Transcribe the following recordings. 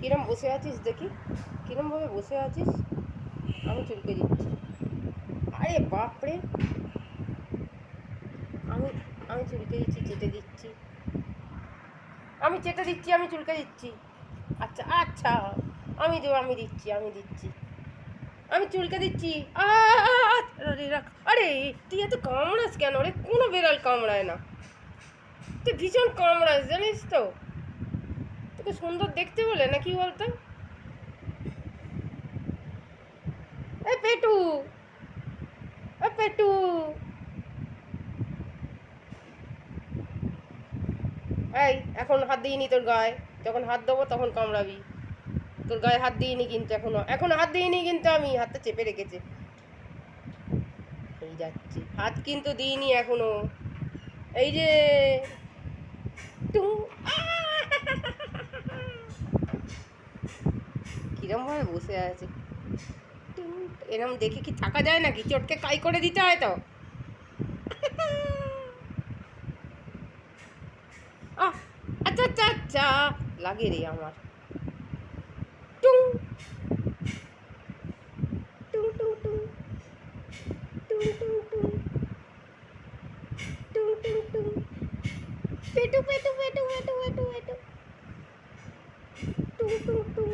কিরম বসে আছিস দেখি? কিরমভাবে বসে আছিস? আমি চুলকে দিচ্ছি। আরে বাপরে! আমি আমি চুলকে দিচ্ছি, চেটে দিচ্ছি। আমি চেটে দিচ্ছি, আমি চুলকে দিচ্ছি। আচ্ছা আচ্ছা। আমি দেবো, আমি দিচ্ছি আমি দিচ্ছি। আমি চুলকে দিচ্ছি। আরে রাখ। আরে, তুই এত কামড়াস কেন রে? কোনো বেড়াল কামড়ায় না। তুই ভীষণ কামড়াস, জানিস তো। সুন্দর দেখতে বলে, না কি বলতো? এ পেটু এ পেটু। এই, এখন হাত দিইনি তোর গায়ে। যখন হাত দেবো তখন কামড়াবি। তোর গায়ে হাত দিইনি কিন্তু এখনও। এখনও হাত দিইনি কিন্তু আমি, হাতটা চেপে রেখেছে। এই যাচ্ছি। হাত কিন্তু দিইনি এখনও। এই যে টুং কিরম ভাবে বসে আছে। এরম দেখে কি থাকা যায় নাকি? চটকে কাই করে দিতে হয় তো। আচ্ছা আচ্ছা আচ্ছা। লাগে রে আমার। টুং। টুং টুং টুং। টুং টুং টুং। টুং টুং টুং। পেটু পেটু পেটু পেটু টুং টুং টুং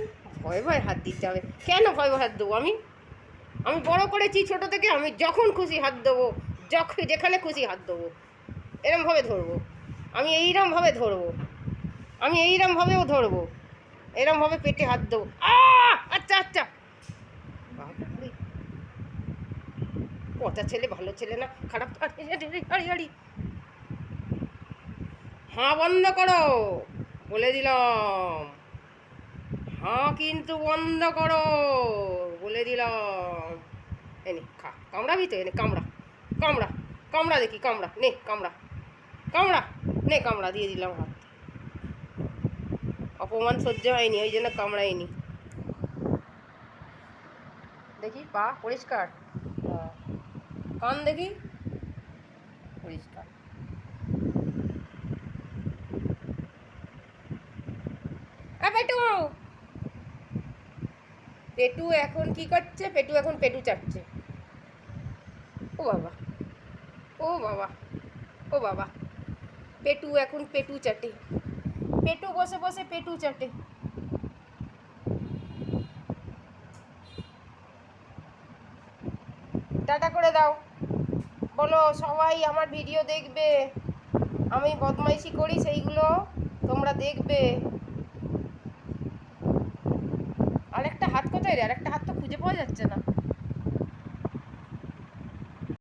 ভয় ভয় হাত দিতে হবে। কেন ভয় ভয় হাত দেবো আমি? আমি বড় করেছি ছোট থেকে, আমি যখন খুশি হাত দেবো যখন যেখানে খুশি হাত দেবো। এরমভাবে ধরবো। আমি এইরমভাবে ধরবো। আমি এইরমভাবেও ধরবো। এরমভাবে পেটে হাত দেবো। আচ্ছা আচ্ছা। পচা ছেলে, ভালো ছেলে না, খারাপ হাঁ বন্ধ করো, বলে দিলাম। হাঁ কিন্তু বন্ধ করো। বলে দিলাম। এনে খা কামড়াবি তো এনে কামড়া কামড়া কামড়া দেখি কামড়া নে কামড়া কামড়া নে কামড়া দিয়ে দিলাম হাত। অপমান সহ্য হয়নি ওই জন্য কামড়াইনি। দেখি পা পরিষ্কার? হ্যাঁ। কান দেখি? পরিষ্কার। আ, পেটু এখন কি করছে? পেটু এখন পেটু চাটছে। ও বাবা। ও বাবা। ও বাবা। পেটু এখন পেটু চাটে। পেটু বসে বসে পেটু চাটে। টাটা করে দাও। বলো, সবাই আমার ভিডিও দেখবে। আমি বদমাইশি করি সেইগুলো তোমরা দেখবে আরেকটা হাত কোথায় রে? আরেকটা হাত তো খুঁজে পাওয়া যাচ্ছে না।